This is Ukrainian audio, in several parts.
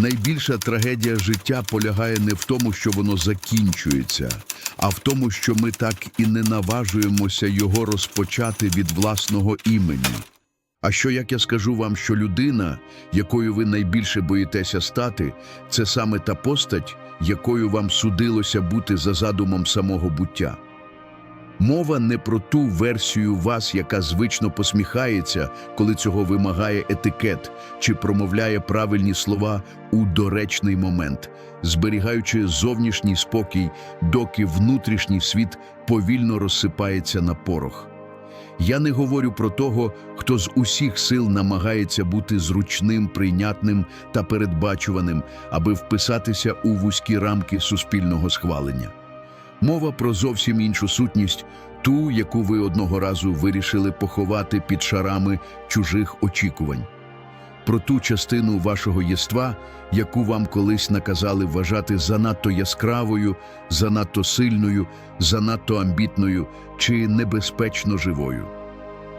Найбільша трагедія життя полягає не в тому, що воно закінчується, а в тому, що ми так і не наважуємося його розпочати від власного імені. А що як я скажу вам, що людина, якою ви найбільше боїтеся стати, це саме та постать, якою вам судилося бути за задумом самого буття? Мова не про ту версію вас, яка звично посміхається, коли цього вимагає етикет, чи промовляє правильні слова у доречний момент, зберігаючи зовнішній спокій, доки внутрішній світ повільно розсипається на порох. Я не говорю про того, хто з усіх сил намагається бути зручним, прийнятним та передбачуваним, аби вписатися у вузькі рамки суспільного схвалення. Мова про зовсім іншу сутність, ту, яку ви одного разу вирішили поховати під шарами чужих очікувань. Про ту частину вашого єства, яку вам колись наказали вважати занадто яскравою, занадто сильною, занадто амбітною чи небезпечно живою.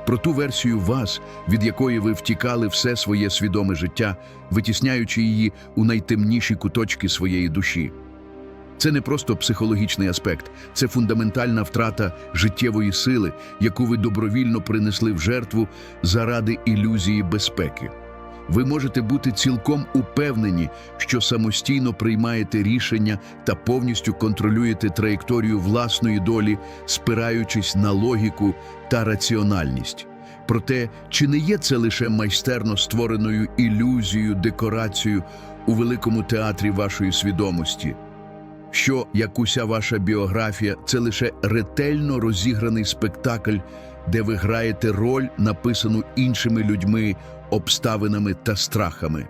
Про ту версію вас, від якої ви втікали все своє свідоме життя, витісняючи її у найтемніші куточки своєї душі. Це не просто психологічний аспект, це фундаментальна втрата життєвої сили, яку ви добровільно принесли в жертву заради ілюзії безпеки. Ви можете бути цілком упевнені, що самостійно приймаєте рішення та повністю контролюєте траєкторію власної долі, спираючись на логіку та раціональність. Проте, чи не є це лише майстерно створеною ілюзією, декорацією у великому театрі вашої свідомості? Що, як уся ваша біографія, це лише ретельно розіграний спектакль, де ви граєте роль, написану іншими людьми, обставинами та страхами.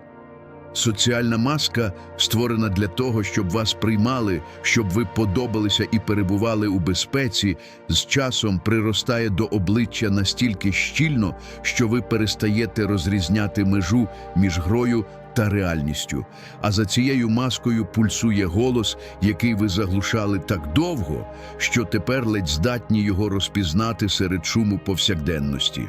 Соціальна маска створена для того, щоб вас приймали, щоб ви подобалися і перебували у безпеці, з часом приростає до обличчя настільки щільно, що ви перестаєте розрізняти межу між грою та реальністю. А за цією маскою пульсує голос, який ви заглушали так довго, що тепер ледь здатні його розпізнати серед шуму повсякденності.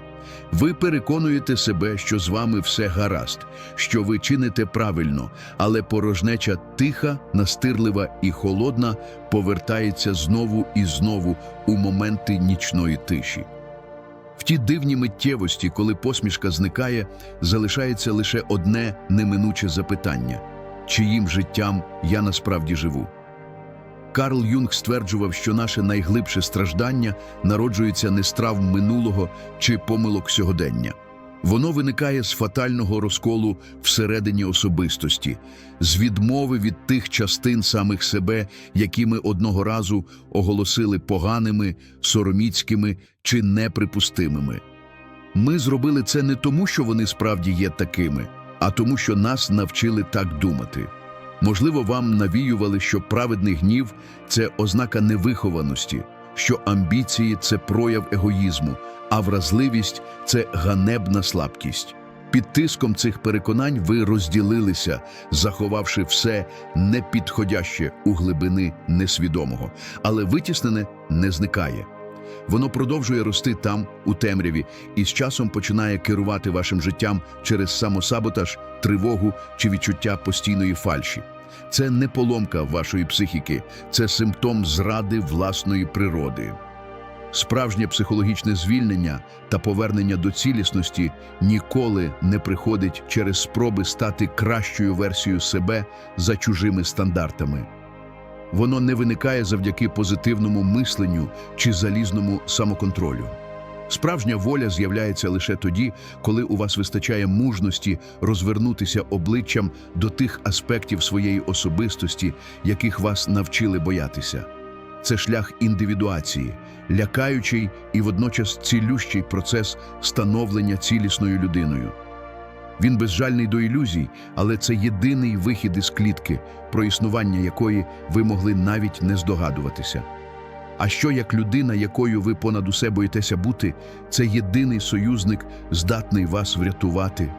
Ви переконуєте себе, що з вами все гаразд, що ви чините правильно, але порожнеча тиха, настирлива і холодна повертається знову і знову у моменти нічної тиші. В ті дивні миттєвості, коли посмішка зникає, залишається лише одне неминуче запитання чиїм життям я насправді живу. Карл Юнг стверджував, що наше найглибше страждання народжується не з травм минулого чи помилок сьогодення. Воно виникає з фатального розколу всередині особистості, з відмови від тих частин самих себе, які ми одного разу оголосили поганими, сороміцькими чи неприпустимими. Ми зробили це не тому, що вони справді є такими, а тому, що нас навчили так думати. Можливо, вам навіювали, що праведний гнів це ознака невихованості, що амбіції це прояв егоїзму, а вразливість це ганебна слабкість. Під тиском цих переконань ви розділилися, заховавши все непідходяще у глибини несвідомого, але витіснене не зникає. Воно продовжує рости там, у темряві, і з часом починає керувати вашим життям через самосаботаж, тривогу чи відчуття постійної фальші. Це не поломка вашої психіки, це симптом зради власної природи. Справжнє психологічне звільнення та повернення до цілісності ніколи не приходить через спроби стати кращою версією себе за чужими стандартами. Воно не виникає завдяки позитивному мисленню чи залізному самоконтролю. Справжня воля з'являється лише тоді, коли у вас вистачає мужності розвернутися обличчям до тих аспектів своєї особистості, яких вас навчили боятися. Це шлях індивідуації, лякаючий і водночас цілющий процес становлення цілісною людиною. Він безжальний до ілюзій, але це єдиний вихід із клітки, про існування якої ви могли навіть не здогадуватися. А що як людина, якою ви понад усе боїтеся бути, це єдиний союзник, здатний вас врятувати.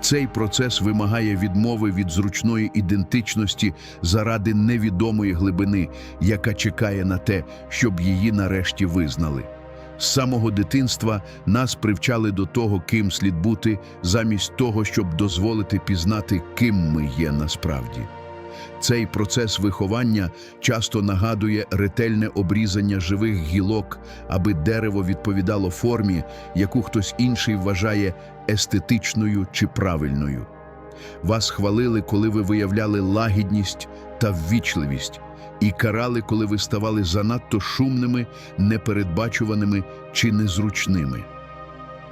Цей процес вимагає відмови від зручної ідентичності заради невідомої глибини, яка чекає на те, щоб її нарешті визнали. З самого дитинства нас привчали до того, ким слід бути, замість того, щоб дозволити пізнати, ким ми є насправді. Цей процес виховання часто нагадує ретельне обрізання живих гілок, аби дерево відповідало формі, яку хтось інший вважає естетичною чи правильною. Вас хвалили, коли ви виявляли лагідність та ввічливість, і карали, коли ви ставали занадто шумними, непередбачуваними чи незручними.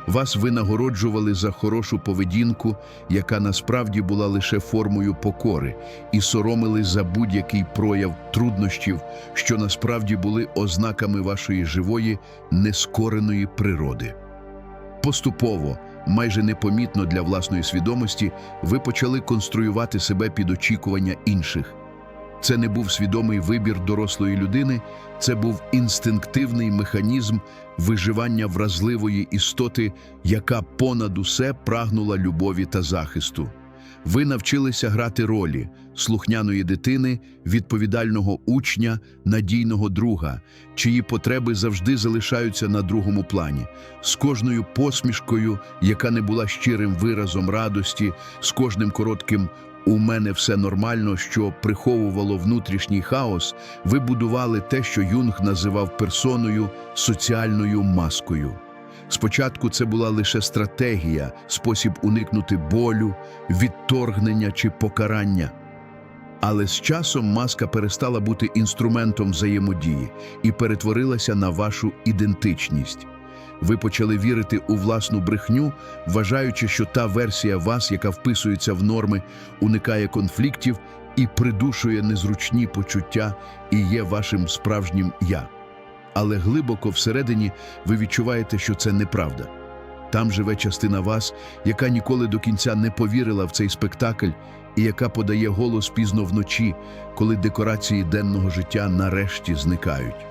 Вас винагороджували за хорошу поведінку, яка насправді була лише формою покори, і соромили за будь-який прояв труднощів, що насправді були ознаками вашої живої, нескореної природи. Поступово, майже непомітно для власної свідомості, ви почали конструювати себе під очікування інших. Це не був свідомий вибір дорослої людини, це був інстинктивний механізм виживання вразливої істоти, яка понад усе прагнула любові та захисту. Ви навчилися грати ролі слухняної дитини, відповідального учня, надійного друга, чиї потреби завжди залишаються на другому плані, з кожною посмішкою, яка не була щирим виразом радості, з кожним коротким у мене все нормально, що приховувало внутрішній хаос, ви будували те, що Юнг називав персоною, соціальною маскою. Спочатку це була лише стратегія, спосіб уникнути болю, відторгнення чи покарання. Але з часом маска перестала бути інструментом взаємодії і перетворилася на вашу ідентичність. Ви почали вірити у власну брехню, вважаючи, що та версія вас, яка вписується в норми, уникає конфліктів і придушує незручні почуття і є вашим справжнім я. Але глибоко всередині ви відчуваєте, що це неправда. Там живе частина вас, яка ніколи до кінця не повірила в цей спектакль і яка подає голос пізно вночі, коли декорації денного життя нарешті зникають.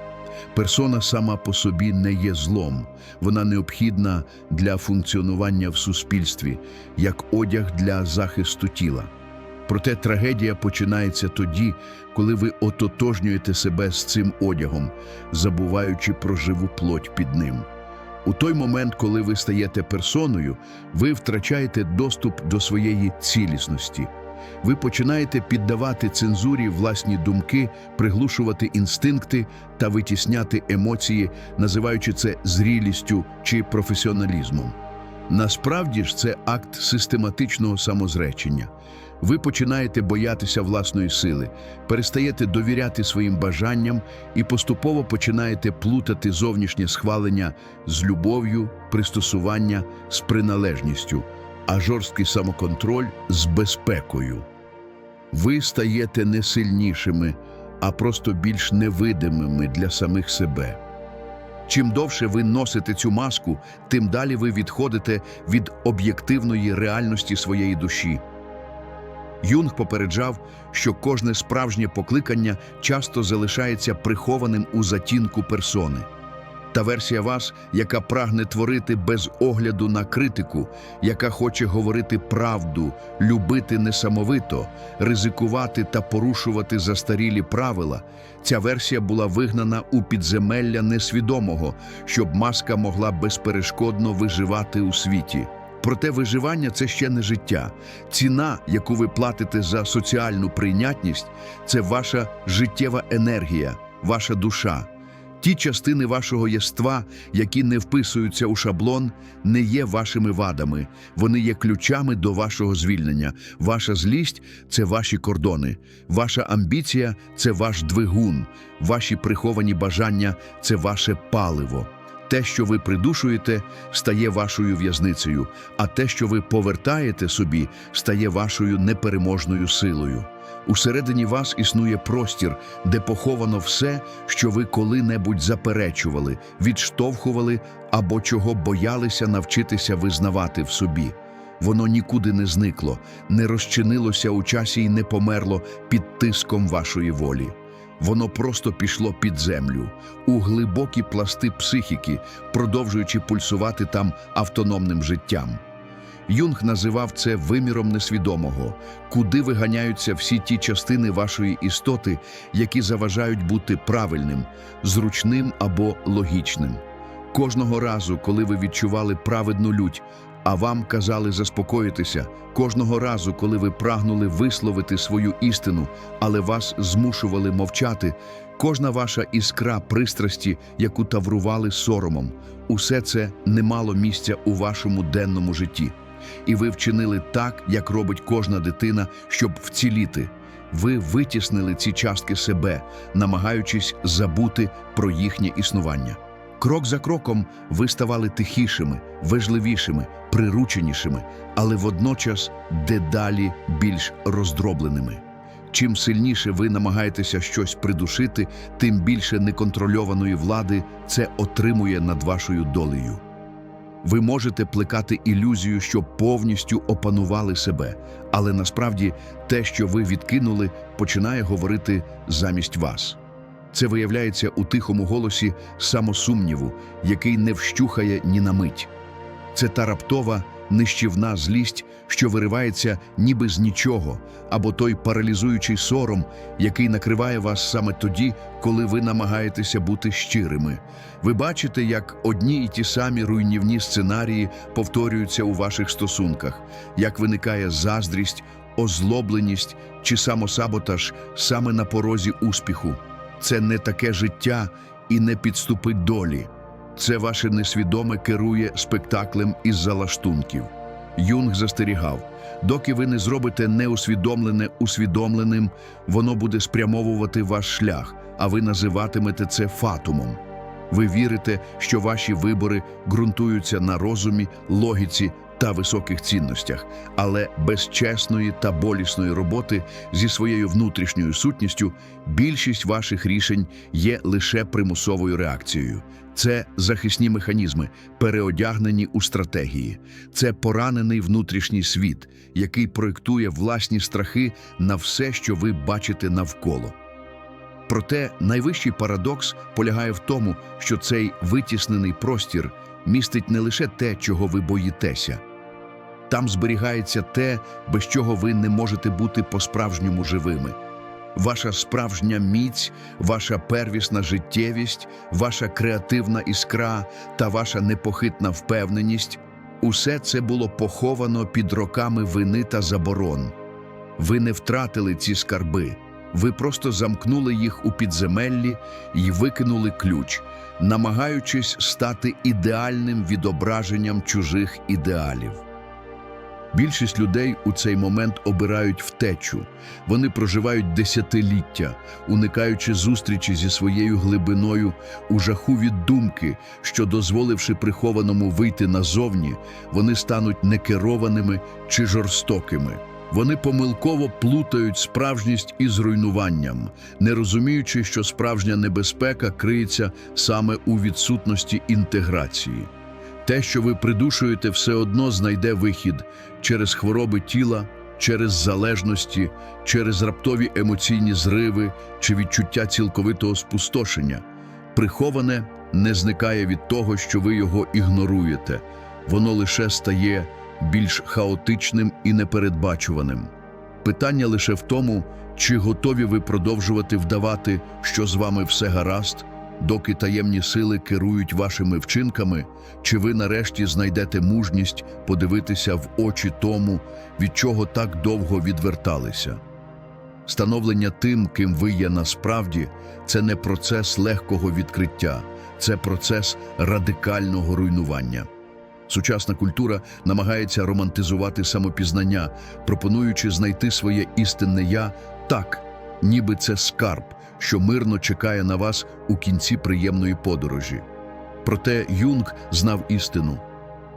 Персона сама по собі не є злом, вона необхідна для функціонування в суспільстві, як одяг для захисту тіла. Проте трагедія починається тоді, коли ви ототожнюєте себе з цим одягом, забуваючи про живу плоть під ним. У той момент, коли ви стаєте персоною, ви втрачаєте доступ до своєї цілісності. Ви починаєте піддавати цензурі власні думки, приглушувати інстинкти та витісняти емоції, називаючи це зрілістю чи професіоналізмом. Насправді ж це акт систематичного самозречення. Ви починаєте боятися власної сили, перестаєте довіряти своїм бажанням і поступово починаєте плутати зовнішнє схвалення з любов'ю, пристосування, з приналежністю, а жорсткий самоконтроль з безпекою. Ви стаєте не сильнішими, а просто більш невидимими для самих себе. Чим довше ви носите цю маску, тим далі ви відходите від об'єктивної реальності своєї душі. Юнг попереджав, що кожне справжнє покликання часто залишається прихованим у затінку персони. Та версія вас, яка прагне творити без огляду на критику, яка хоче говорити правду, любити несамовито, ризикувати та порушувати застарілі правила, ця версія була вигнана у підземелля несвідомого, щоб маска могла безперешкодно виживати у світі. Проте виживання це ще не життя. Ціна, яку ви платите за соціальну прийнятність, це ваша життєва енергія, ваша душа. Ті частини вашого єства, які не вписуються у шаблон, не є вашими вадами. Вони є ключами до вашого звільнення. Ваша злість це ваші кордони, ваша амбіція це ваш двигун, ваші приховані бажання це ваше паливо. Те, що ви придушуєте, стає вашою в'язницею, а те, що ви повертаєте собі, стає вашою непереможною силою. Усередині вас існує простір, де поховано все, що ви коли-небудь заперечували, відштовхували або чого боялися навчитися визнавати в собі. Воно нікуди не зникло, не розчинилося у часі і не померло під тиском вашої волі. Воно просто пішло під землю, у глибокі пласти психіки, продовжуючи пульсувати там автономним життям. Юнг називав це виміром несвідомого, куди виганяються всі ті частини вашої істоти, які заважають бути правильним, зручним або логічним. Кожного разу, коли ви відчували праведну лють, а вам казали заспокоїтися, кожного разу, коли ви прагнули висловити свою істину, але вас змушували мовчати, кожна ваша іскра пристрасті, яку таврували соромом, усе це не мало місця у вашому денному житті. І ви вчинили так, як робить кожна дитина, щоб вціліти. Ви витіснили ці частки себе, намагаючись забути про їхнє існування. Крок за кроком ви ставали тихішими, важливішими, прирученішими, але водночас дедалі більш роздробленими. Чим сильніше ви намагаєтеся щось придушити, тим більше неконтрольованої влади це отримує над вашою долею. Ви можете плекати ілюзію, що повністю опанували себе, але насправді те, що ви відкинули, починає говорити замість вас. Це виявляється у тихому голосі самосумніву, який не вщухає ні на мить. Це та раптова, нищівна злість, що виривається ніби з нічого, або той паралізуючий сором, який накриває вас саме тоді, коли ви намагаєтеся бути щирими. Ви бачите, як одні і ті самі руйнівні сценарії повторюються у ваших стосунках, як виникає заздрість, озлобленість чи самосаботаж саме на порозі успіху. Це не таке життя і не підступить долі. Це ваше несвідоме керує спектаклем із залаштунків. Юнг застерігав: доки ви не зробите неусвідомлене усвідомленим, воно буде спрямовувати ваш шлях, а ви називатимете це фатумом. Ви вірите, що ваші вибори ґрунтуються на розумі, логіці та високих цінностях, але без чесної та болісної роботи зі своєю внутрішньою сутністю більшість ваших рішень є лише примусовою реакцією. Це захисні механізми, переодягнені у стратегії. Це поранений внутрішній світ, який проєктує власні страхи на все, що ви бачите навколо. Проте найвищий парадокс полягає в тому, що цей витіснений простір містить не лише те, чого ви боїтеся. Там зберігається те, без чого ви не можете бути по-справжньому живими. Ваша справжня міць, ваша первісна життєвість, ваша креативна іскра та ваша непохитна впевненість усе це було поховано під роками вини та заборон. Ви не втратили ці скарби, ви просто замкнули їх у підземеллі і викинули ключ, намагаючись стати ідеальним відображенням чужих ідеалів. Більшість людей у цей момент обирають втечу. Вони проживають десятиліття, уникаючи зустрічі зі своєю глибиною у жаху від думки, що, дозволивши прихованому вийти назовні, вони стануть некерованими чи жорстокими. Вони помилково плутають справжність із руйнуванням, не розуміючи, що справжня небезпека криється саме у відсутності інтеграції. Те, що ви придушуєте, все одно знайде вихід через хвороби тіла, через залежності, через раптові емоційні зриви чи відчуття цілковитого спустошення. Приховане не зникає від того, що ви його ігноруєте, воно лише стає більш хаотичним і непередбачуваним. Питання лише в тому, чи готові ви продовжувати вдавати, що з вами все гаразд, доки таємні сили керують вашими вчинками, чи ви нарешті знайдете мужність подивитися в очі тому, від чого так довго відверталися. Становлення тим, ким ви є насправді, це не процес легкого відкриття, це процес радикального руйнування. Сучасна культура намагається романтизувати самопізнання, пропонуючи знайти своє істинне я так, ніби це скарб, що мирно чекає на вас у кінці приємної подорожі. Проте Юнг знав істину.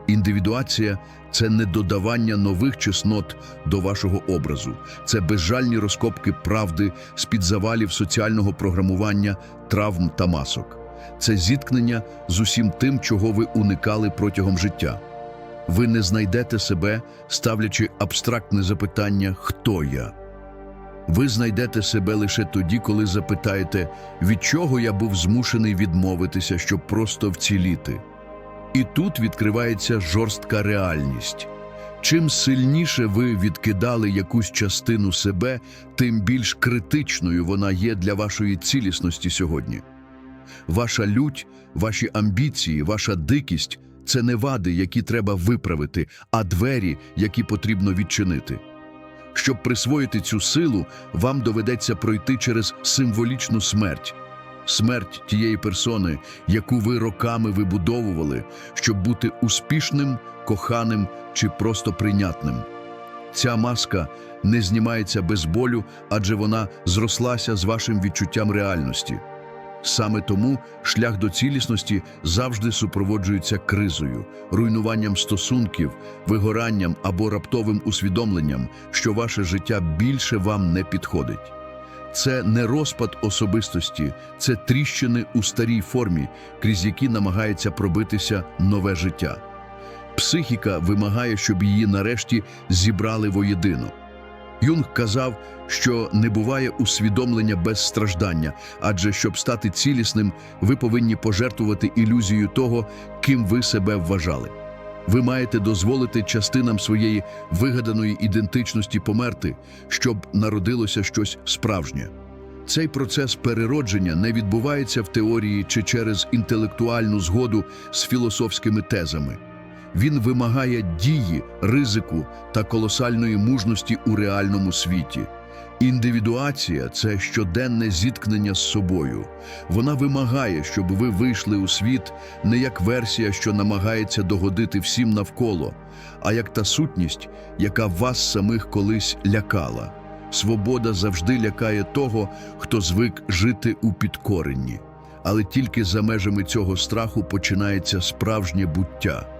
Індивідуація це не додавання нових чеснот до вашого образу, це безжальні розкопки правди з-під завалів соціального програмування, травм та масок. Це зіткнення з усім тим, чого ви уникали протягом життя. Ви не знайдете себе, ставлячи абстрактне запитання Хто я? Ви знайдете себе лише тоді, коли запитаєте, від чого я був змушений відмовитися, щоб просто вціліти. І тут відкривається жорстка реальність. Чим сильніше ви відкидали якусь частину себе, тим більш критичною вона є для вашої цілісності сьогодні. Ваша лють, ваші амбіції, ваша дикість це не вади, які треба виправити, а двері, які потрібно відчинити. Щоб присвоїти цю силу, вам доведеться пройти через символічну смерть. Смерть тієї персони, яку ви роками вибудовували, щоб бути успішним, коханим чи просто прийнятним. Ця маска не знімається без болю, адже вона зрослася з вашим відчуттям реальності. Саме тому шлях до цілісності завжди супроводжується кризою, руйнуванням стосунків, вигоранням або раптовим усвідомленням, що ваше життя більше вам не підходить. Це не розпад особистості, це тріщини у старій формі, крізь які намагається пробитися нове життя. Психіка вимагає, щоб її нарешті зібрали воєдино. Юнг казав, що не буває усвідомлення без страждання, адже щоб стати цілісним, ви повинні пожертвувати ілюзією того, ким ви себе вважали. Ви маєте дозволити частинам своєї вигаданої ідентичності померти, щоб народилося щось справжнє. Цей процес переродження не відбувається в теорії чи через інтелектуальну згоду з філософськими тезами. Він вимагає дії, ризику та колосальної мужності у реальному світі. Індивідуація це щоденне зіткнення з собою. Вона вимагає, щоб ви вийшли у світ не як версія, що намагається догодити всім навколо, а як та сутність, яка вас самих колись лякала. Свобода завжди лякає того, хто звик жити у підкоренні. Але тільки за межами цього страху починається справжнє буття.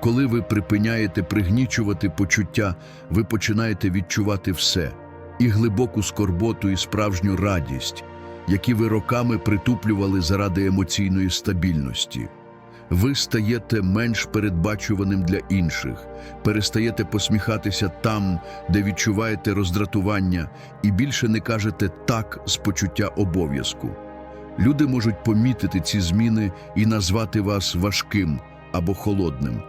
Коли ви припиняєте пригнічувати почуття, ви починаєте відчувати все і глибоку скорботу, і справжню радість, які ви роками притуплювали заради емоційної стабільності. Ви стаєте менш передбачуваним для інших, перестаєте посміхатися там, де відчуваєте роздратування, і більше не кажете так з почуття обов'язку. Люди можуть помітити ці зміни і назвати вас важким або холодним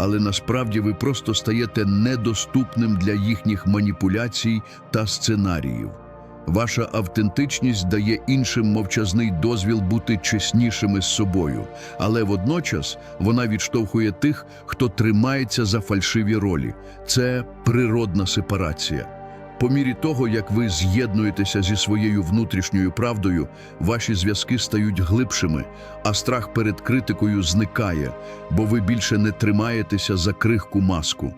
але насправді ви просто стаєте недоступним для їхніх маніпуляцій та сценаріїв. Ваша автентичність дає іншим мовчазний дозвіл бути чеснішими з собою, але водночас вона відштовхує тих, хто тримається за фальшиві ролі. Це природна сепарація. По мірі того, як ви з'єднуєтеся зі своєю внутрішньою правдою, ваші зв'язки стають глибшими, а страх перед критикою зникає, бо ви більше не тримаєтеся за крихку маску.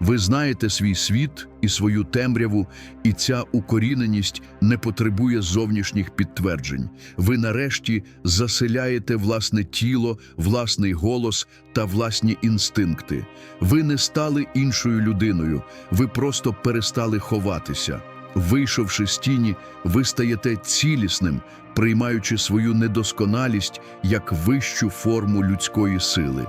Ви знаєте свій світ і свою темряву, і ця укоріненість не потребує зовнішніх підтверджень. Ви нарешті заселяєте власне тіло, власний голос та власні інстинкти. Ви не стали іншою людиною, ви просто перестали ховатися. Вийшовши з тіні, ви стаєте цілісним, приймаючи свою недосконалість як вищу форму людської сили.